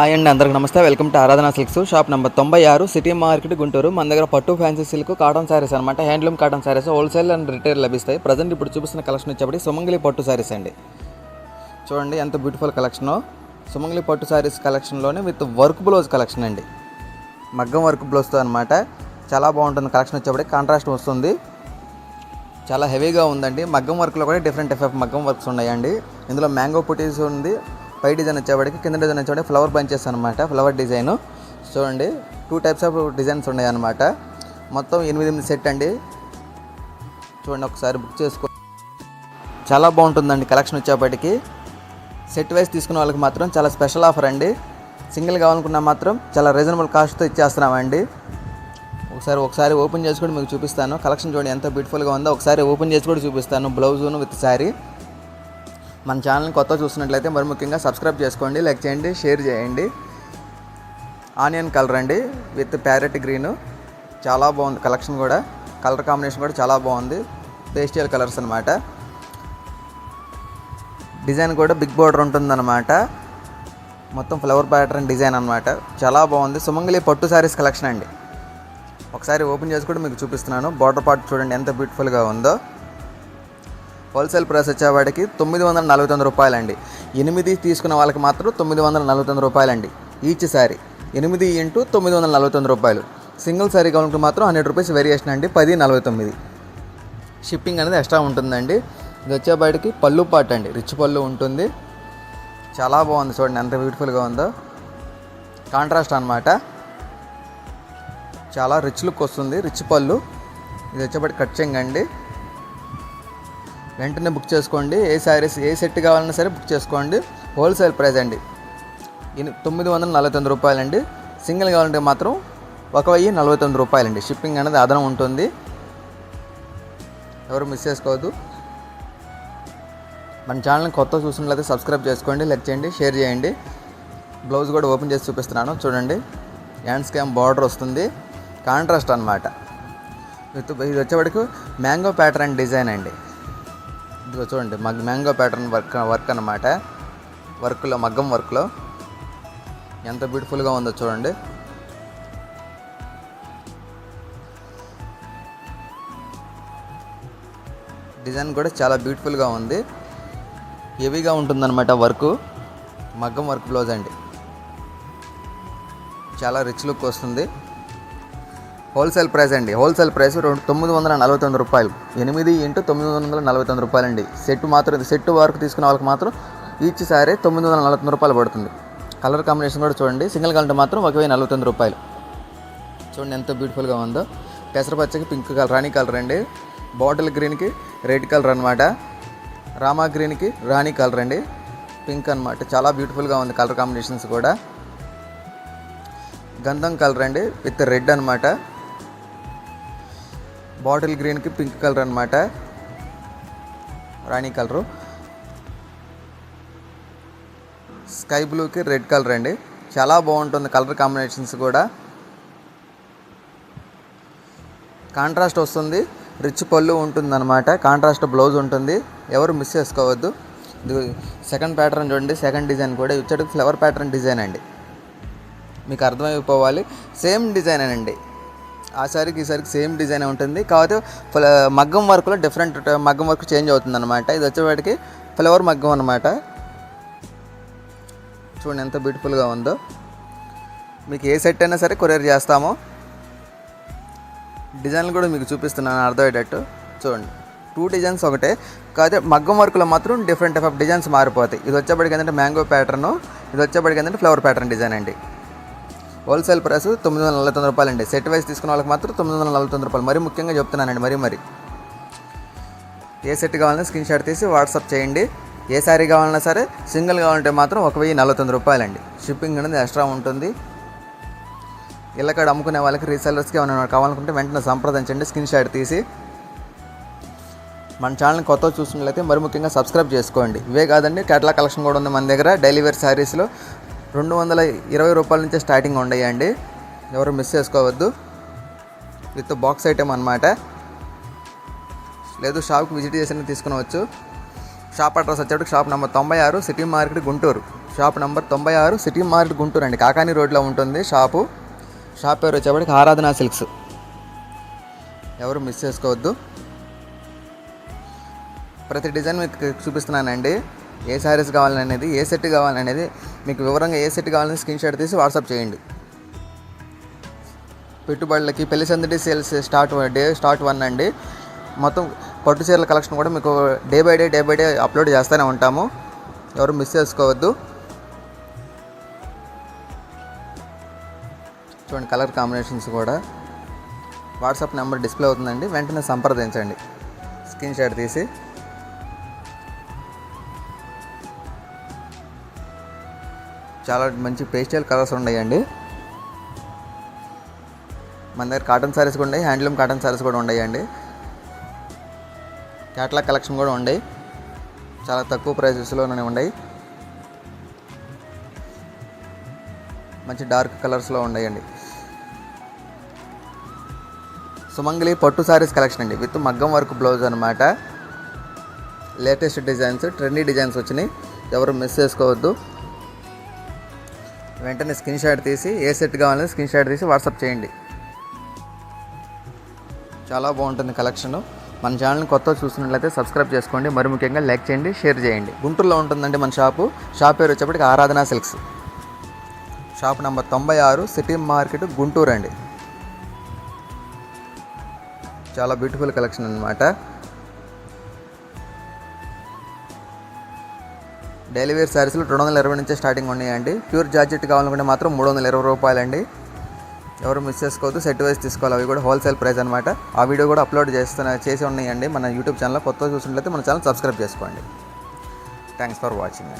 Hi అండి అందరికి నమస్తే. Welcome to Aradhana silks shop number తొంభై ఆరు సిటీ మార్కెట్ గుంటూరు. మన దగ్గర పట్టు ఫ్యాన్సీ సిల్క్ కాటన్ శారీస్ అనమాట handloom cotton sarees wholesale and retail లభిస్తాయి. ప్రజెంట్ ఇప్పుడు చూపిస్తున్న కలెక్షన్ వచ్చేప్పటి సుమంగిలి పట్టు శారీస్ అండి. చూడండి ఎంత బ్యూటిఫుల్ కలెక్షను సుమంగిలి పట్టు శారీస్ కలెక్షన్లోనే విత్ వర్క్ బ్లౌజ్ కలెక్షన్ అండి. మగ్గం వర్క్ బ్లౌజ్తో అనమాట చాలా బాగుంటుంది కలెక్షన్ వచ్చేప్పటి కాంట్రాస్ట్ వస్తుంది. చాలా హెవీగా ఉందండి. మగ్గం వర్క్లో కూడా డిఫరెంట్ టైప్ ఆఫ్ మగ్గం వర్క్స్ ఉన్నాయండి. ఇందులో మ్యాంగో పుటీస్ ఉంది. పై డిజైన్ వచ్చేవాడికి కింద డిజైన్ వచ్చేవాడికి ఫ్లవర్ బంచెస్ అనమాట ఫ్లవర్ డిజైన్ చూడండి టూ టైప్స్ ఆఫ్ డిజైన్స్ ఉన్నాయి అనమాట మొత్తం ఎనిమిది ఎనిమిది సెట్ అండి. చూడండి ఒకసారి బుక్ చేసుకో. చాలా బాగుంటుందండి కలెక్షన్ వచ్చేప్పటికి సెట్ వైస్ తీసుకున్న వాళ్ళకి మాత్రం చాలా స్పెషల్ ఆఫర్ అండి. సింగిల్ కావాలనుకున్నా మాత్రం చాలా రీజనబుల్ కాస్ట్తో ఇచ్చేస్తున్నామండి. ఒకసారి ఒకసారి ఓపెన్ చేసి కూడా మీకు చూపిస్తాను. కలెక్షన్ చూడండి ఎంత బ్యూటిఫుల్గా ఉందో. ఒకసారి ఓపెన్ చేసి కూడా చూపిస్తాను బ్లౌజును విత్ శారీ మన ఛానల్ని కొత్త చూసినట్లయితే మరి ముఖ్యంగా సబ్స్క్రైబ్ చేసుకోండి లైక్ చేయండి షేర్ చేయండి. ఆనియన్ కలర్ అండి విత్ ప్యారెట్ గ్రీన్. చాలా బాగుంది కలెక్షన్ కూడా. కలర్ కాంబినేషన్ కూడా చాలా బాగుంది. పేస్టియల్ కలర్స్ అనమాట డిజైన్ కూడా బిగ్ బోర్డర్ ఉంటుందన్నమాట. మొత్తం ఫ్లవర్ ప్యాటర్న్ డిజైన్ అనమాట చాలా బాగుంది. సుమంగళి పట్టు శారీస్ కలెక్షన్ అండి. ఒకసారి ఓపెన్ చేసి కూడా మీకు చూపిస్తున్నాను. బార్డర్ పార్ట్ చూడండి ఎంత బ్యూటిఫుల్గా ఉందో. హోల్సేల్ ప్రైస్ వచ్చేవాడికి తొమ్మిది వందల నలభై తొమ్మిది రూపాయలండి. ఎనిమిది తీసుకున్న వాళ్ళకి మాత్రం తొమ్మిది వందల నలభై తొమ్మిది రూపాయలండి. ఈచ్ శారీ ఎనిమిది ఇంటూ తొమ్మిది వందల నలభై తొమ్మిది రూపాయలు. సింగిల్ శారీ కావాలంటే మాత్రం హండ్రెడ్ రూపీస్ వేరియేషన్ అండి పది నలభై తొమ్మిది. షిప్పింగ్ అనేది ఎక్స్ట్రా ఉంటుందండి. ఇది వచ్చేపాటికి పళ్ళు పాట అండి రిచ్ పళ్ళు ఉంటుంది. చాలా బాగుంది చూడండి ఎంత బ్యూటిఫుల్గా ఉందో. కాంట్రాస్ట్ అనమాట చాలా రిచ్ లుక్ వస్తుంది రిచ్ పళ్ళు. ఇది వచ్చేపాటి కట్ అండి. వెంటనే బుక్ చేసుకోండి. ఏ శారీస్ ఏ సెట్ కావాలన్నా సరే బుక్ చేసుకోండి. హోల్సేల్ ప్రైస్ అండి. తొమ్మిది వందల నలభై తొమ్మిది రూపాయలండి. సింగిల్ కావాలంటే మాత్రం ఒక వెయ్యి నలభై తొమ్మిది రూపాయలండి. షిప్పింగ్ అనేది అదనం ఉంటుంది. ఎవరు మిస్ చేసుకోవద్దు. మన ఛానల్ని కొత్త చూసినట్లయితే సబ్స్క్రైబ్ చేసుకోండి లైక్ చేయండి షేర్ చేయండి. బ్లౌజ్ కూడా ఓపెన్ చేసి చూపిస్తున్నాను. చూడండి. హ్యాండ్ స్కామ్ బార్డర్ వస్తుంది. కాంట్రాస్ట్ అనమాట ఇది వచ్చేవాడికి మ్యాంగో ప్యాటర్న్ డిజైన్ అండి. ఇదిగో చూడండి మగ్ మ్యాంగో ప్యాటర్న్ వర్క్ వర్క్ అనమాట వర్క్లో మగ్గం వర్క్లో. ఎంత బ్యూటిఫుల్గా ఉందో చూడండి. డిజైన్ కూడా చాలా బ్యూటిఫుల్గా ఉంది. హెవీగా ఉంటుందన్నమాట వర్క్. మగ్గం వర్క్ బ్లౌజ్ అండి. చాలా రిచ్ లుక్ వస్తుంది. హోల్సేల్ ప్రైస్ అండి. హోల్సేల్ ప్రైస్ రెండు తొమ్మిది వందల నలభై తొమ్మిది రూపాయలు. ఎనిమిది ఇంటూ తొమ్మిది వందల నలభై తొమ్మిది రూపాయలు అండి సెట్ మాత్రం సెట్ వరకు తీసుకున్న వాళ్ళకి మాత్రం ఈచ్ సారీ తొమ్మిది వందల నలభై తొమ్మిది రూపాయలు పడుతుంది. కలర్ కాంబినేషన్ కూడా చూడండి. సింగిల్ కలర్ మాత్రం ఒక వెయ్యి నలభై తొమ్మిది రూపాయలు. చూడండి ఎంత బ్యూటిఫుల్గా ఉందో. పెసర పచ్చకి పింక్ కలర్ రాణి కలర్ అండి. బాటిల్ గ్రీన్కి రెడ్ కలర్ అనమాట రామా గ్రీన్కి రాణి కలర్ అండి. పింక్ అనమాట చాలా బ్యూటిఫుల్గా ఉంది కలర్ కాంబినేషన్స్ కూడా. గంధం కలర్ అండి. విత్ రెడ్ అనమాట బాటిల్ గ్రీన్కి పింక్ కలర్ అనమాట రాణి కలరు. స్కై బ్లూకి రెడ్ కలర్ అండి. చాలా బాగుంటుంది కలర్ కాంబినేషన్స్ కూడా. కాంట్రాస్ట్ వస్తుంది. రిచ్ పళ్ళు ఉంటుంది అనమాట కాంట్రాస్ట్ బ్లౌజ్ ఉంటుంది. ఎవరు మిస్ చేసుకోవద్దు. ఇది సెకండ్ ప్యాటర్న్ చూడండి. సెకండ్ డిజైన్ కూడా. ఇచ్చటికి ఫ్లవర్ ప్యాటర్న్ డిజైన్ అండి. మీకు అర్థమైపోవాలి. సేమ్ డిజైన్ అండి. ఆ సారికి ఈ సారికి సేమ్ డిజైన్ ఉంటుంది. కాకపోతే ఫ్ల- మగ్గం వర్క్లో డిఫరెంట్ మగ్గం వర్క్ చేంజ్ అవుతుంది అనమాట ఇది వచ్చేవాటికి ఫ్లవర్ మగ్గం అనమాట చూడండి ఎంత బ్యూటిఫుల్గా ఉందో. మీకు ఏ సెట్ అయినా సరే కొరియర్ చేస్తాము. డిజైన్లు కూడా మీకు చూపిస్తున్నాను అర్థమయ్యేటట్టు. చూడండి. టూ డిజైన్స్ ఒకటే. కాకపోతే మగ్గం వర్క్లో మాత్రం డిఫరెంట్ టైప్ ఆఫ్ డిజైన్స్ మారిపోతాయి. ఇది వచ్చేప్పటికి ఏంటంటే మ్యాంగో ప్యాటర్ను ఇది వచ్చేప్పటికి ఏంటంటే ఫ్లవర్ ప్యాటర్న్ డిజైన్ అండి. హోల్సేల్ ప్రైస్ తొమ్మిది వందల నలభై తొమ్మిది రూపాయలు అండి సెట్ వైస్ తీసుకున్న వాళ్ళకి మాత్రం తొమ్మిది వందల నలభై తొమ్మిది రూపాయలు. మరీ ముఖ్యంగా చెప్తున్నానండి మరీ మరి. ఏ సెట్ కావాలన్నా స్క్రీన్ షాట్ తీసి వాట్సాప్ చేయండి. ఏ శారీ కావాలన్నా సరే సింగిల్ కావాలంటే మాత్రం ఒక వెయ్యి నలభై తొమ్మిది రూపాయలండి. షిప్పింగ్ అనేది ఎక్స్ట్రా ఉంటుంది. ఇళ్ళకాడ అమ్ముకునే వాళ్ళకి రీసెలర్స్కి ఏమైనా కావాలనుకుంటే వెంటనే సంప్రదించండి స్క్రీన్ షాట్ తీసి. మన ఛానల్ని కొత్త చూసినట్లయితే మరి ముఖ్యంగా సబ్స్క్రైబ్ చేసుకోండి. ఇవే కాదండి కేటలా కలెక్షన్ కూడా ఉంది మన దగ్గర. డైలీ వేర్ శారీస్లో రెండు వందల ఇరవై రూపాయల నుంచే స్టార్టింగ్ ఉండయండి. ఎవరు మిస్ చేసుకోవద్దు. విత్ బాక్స్ ఐటెం అనమాట లేదు షాప్కి విజిట్ చేసిన తీసుకునవచ్చు. షాప్ అడ్రస్ వచ్చేటప్పుడు షాప్ నెంబర్ తొంభై ఆరు city market Guntur. Shop number తొంభై ఆరు సిటీ మార్కెట్ గుంటూరు అండి. కాకాని రోడ్లో ఉంటుంది షాపు షాప్ పేరు వచ్చేప్పటికి ఆరాధన సిల్క్స్. ఎవరు మిస్ చేసుకోవద్దు. ప్రతి డిజైన్ మీకు చూపిస్తున్నానండి. ఏ శారీస్ కావాలనేది ఏ సెట్ కావాలనేది మీకు వివరంగా ఏ సెట్ కావాలని స్క్రీన్ షాట్ తీసి వాట్సాప్ చేయండి. పెట్టుబడులకి పెళ్ళి సందడి sales start day start one అండి. మొత్తం పట్టు చీరల కలెక్షన్ కూడా మీకు day by day day by day upload చేస్తూనే ఉంటాము. ఎవరు మిస్ చేసుకోవద్దు. చూడండి కలర్ కాంబినేషన్స్ కూడా. వాట్సాప్ నెంబర్ డిస్ప్లే అవుతుందండి. వెంటనే సంప్రదించండి. స్క్రీన్ షాట్ తీసి. చాలా మంచి పేస్టల్ కలర్స్ ఉన్నాయండి. మన దగ్గర కాటన్ సారీస్ కూడా ఉన్నాయి హ్యాండ్లూమ్ కాటన్ సారీస్ కూడా ఉన్నాయండి. క్యాట్లాగ్ కలెక్షన్ కూడా ఉన్నాయి చాలా తక్కువ ప్రైసెస్లోనే ఉన్నాయి. మంచి డార్క్ కలర్స్లో ఉన్నాయండి. సుమంగళి పట్టు సారీస్ కలెక్షన్ అండి. విత్ మగ్గం వర్క్ బ్లౌజ్ అనమాట లేటెస్ట్ డిజైన్స్ ట్రెండీ డిజైన్స్ వచ్చినాయి. ఎవరు మిస్ చేసుకోవద్దు. వెంటనే స్క్రీన్ షాట్ తీసి ఏ సెట్ కావాలని స్క్రీన్ షాట్ తీసి వాట్సాప్ చేయండి. చాలా బాగుంటుంది కలెక్షన్. మన ఛానల్ని కొత్త చూసినట్లయితే సబ్స్క్రైబ్ చేసుకోండి. మరి ముఖ్యంగా లైక్ చేయండి షేర్ చేయండి. గుంటూరులో ఉంటుందండి మన షాపు. షాప్ పేరు వచ్చేప్పటికి ఆరాధన సిల్క్స్. షాప్ నెంబర్ తొంభై ఆరు సిటీ మార్కెట్ గుంటూరు అండి. చాలా బ్యూటిఫుల్ కలెక్షన్ అనమాట డైలీ వేర్ శారీస్లో రెండు వందల ఇరవై నుంచే స్టార్టింగ్ ఉన్నాయండి. ప్యూర్ జార్జెట్ కావాలనుకుంటే మాత్రం మూడు వందల ఇరవై రూపాయలండి. ఎవరు మిస్ చేసుకోవద్దు సెట్ వైజ్ తీసుకోవాలి. అవి కూడా హోల్సేల్ ప్రైస్ అనమాట ఆ వీడియో కూడా అప్లోడ్ చేస్తున్న చేసి ఉన్నాయండి. మన యూట్యూబ్ ఛానల్ కొత్త చూసినట్లయితే మన ఛానల్ సబ్స్క్రైబ్ చేసుకోండి. Thanks for watching.